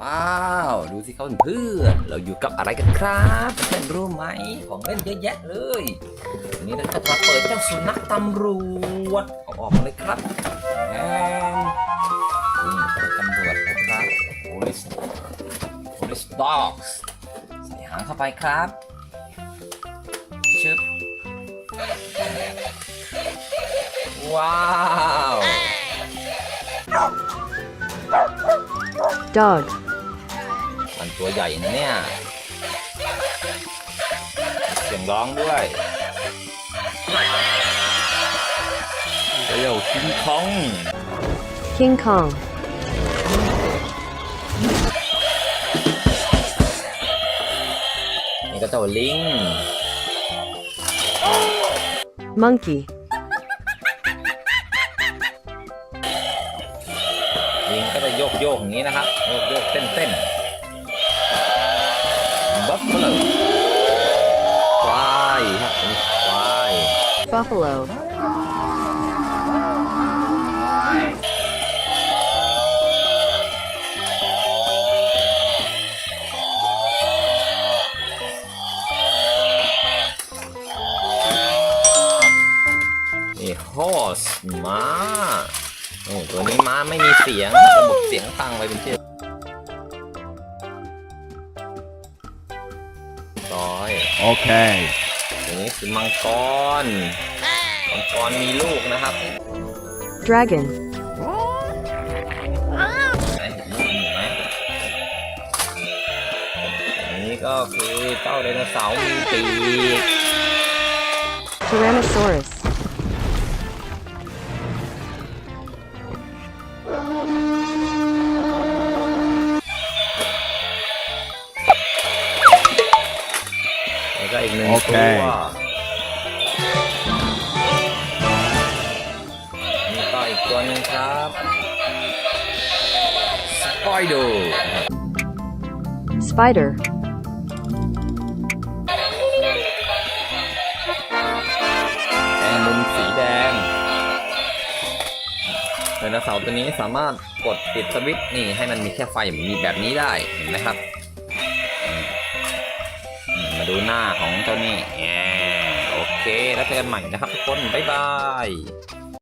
ว้าวดูสิเขาเพื่อนเราอยู่กับอะไรกันครับเพื่อนรู้ไหมของเล่นเยอะแยะเลยวันนี้เราจะมาเปิดเจ้าสุนัขตำรวจเอาออกมาเลยครับแอนนี่ตำรวจนะครับ police police dogs ใส่หางเข้าไปครับชึบว้าว dog, มันตัวใหญ่นะเนี่ยมีเสียงร้องด้วยเดี๋ยวคิงคอง King Kong, นี่ก็เจ้าลิง Monkey, ลิงก็จะโยกโยกอย่างนี้นะครับ โยกโยกเต้นเต้น บัฟเฟลควายครับอันนี้ควาย Buffalo, a horse ม้าโอ้ตัวนี้ม้าไม่มีเสียงระบบเสียงตั้งไว้เป็นที่ ร้อย Okay. ตัวนี้คือมังกร มังกรมีลูกนะครับ Dragon, ไหนเห็นลูกอยู่ไหมอันนี้ก็คือเจ้าไดโนเสาร์มีปีก Tyrannosaurus, หนึ่งโอตัเควนี่ก็อีกตัวหนึงครับสไปเดอร์ Spider, แมงมุมสีแดงไดโนเสาร์ตัวนี้สามารถกดปิดสวิตช์นี่ให้มันมีแค่ไฟมีแบบนี้ได้เห็นไหมครับอืมอื มาดูหน้าของเจ้านี่โอเค แล้วเจอกันใหม่นะครับทุกคน บ๊ายบาย